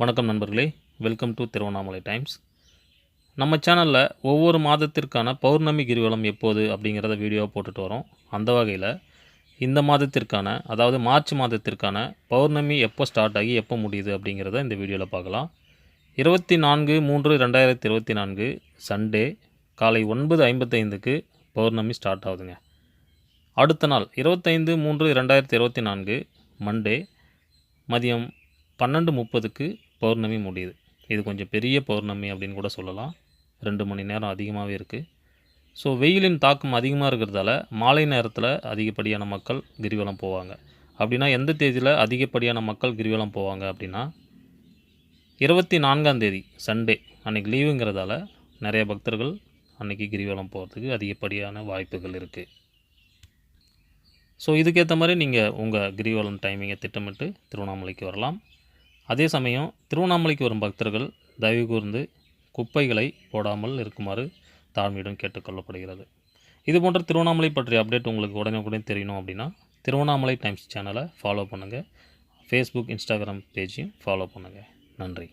வணக்கம் நண்பர்களே. Welcome to Tiruvannamalai times நம்ம சேனலில் ஒவ்வொரு மாதத்திற்கான பௌர்ணமி கிரிவலம் எப்போது அப்படிங்கிறத வீடியோ போட்டுட்டு வரோம். அந்த வகையில் இந்த மாதத்திற்கான அதாவது மார்ச் மாதத்திற்கான பௌர்ணமி எப்போ ஸ்டார்ட் ஆகி எப்போ முடியுது அப்படிங்கிறத இந்த வீடியோவில் பார்க்கலாம். இருபத்தி நான்கு மூன்று ரெண்டாயிரத்தி இருபத்தி நான்கு சண்டே காலை ஒன்பது ஐம்பத்தைந்துக்கு பௌர்ணமி ஸ்டார்ட் ஆகுதுங்க. அடுத்த நாள் இருபத்தைந்து மூன்று ரெண்டாயிரத்தி இருபத்தி நான்கு மண்டே மதியம் பன்னெண்டு முப்பதுக்கு பௌர்ணமி முடியுது. இது கொஞ்சம் பெரிய பௌர்ணமி அப்படின்னு கூட சொல்லலாம். ரெண்டு மணி நேரம் அதிகமாகவே இருக்குது ஸோ வெயிலின் தாக்கம் அதிகமாக இருக்கிறதால மாலை நேரத்தில் அதிகப்படியான மக்கள் கிரிவலம் போவாங்க. அப்படின்னா எந்த தேதியில் அதிகப்படியான மக்கள் கிரிவலம் போவாங்க அப்படின்னா இருபத்தி நான்காம் தேதி சண்டே. அன்றைக்கி லீவுங்கிறதால நிறைய பக்தர்கள் அன்றைக்கி கிரிவலம் போகிறதுக்கு அதிகப்படியான வாய்ப்புகள் இருக்குது ஸோ இதுக்கேற்ற மாதிரி நீங்கள் உங்கள் கிரிவலம் டைமிங்கை திட்டமிட்டு திருவண்ணாமலைக்கு வரலாம். அதே சமயம் திருவண்ணாமலைக்கு வரும் பக்தர்கள் தயவு கூர்ந்து குப்பைகளை போடாமல் இருக்குமாறு தாழ்மையிடம் கேட்டுக்கொள்ளப்படுகிறது இது போன்ற திருவண்ணாமலை பற்றிய அப்டேட் உங்களுக்கு உடனே உடனே தெரியணும் அப்படின்னா திருவண்ணாமலை டைம்ஸ் சேனலை ஃபாலோ பண்ணுங்கள் ஃபேஸ்புக் இன்ஸ்டாகிராம் பேஜையும் ஃபாலோ பண்ணுங்கள் நன்றி.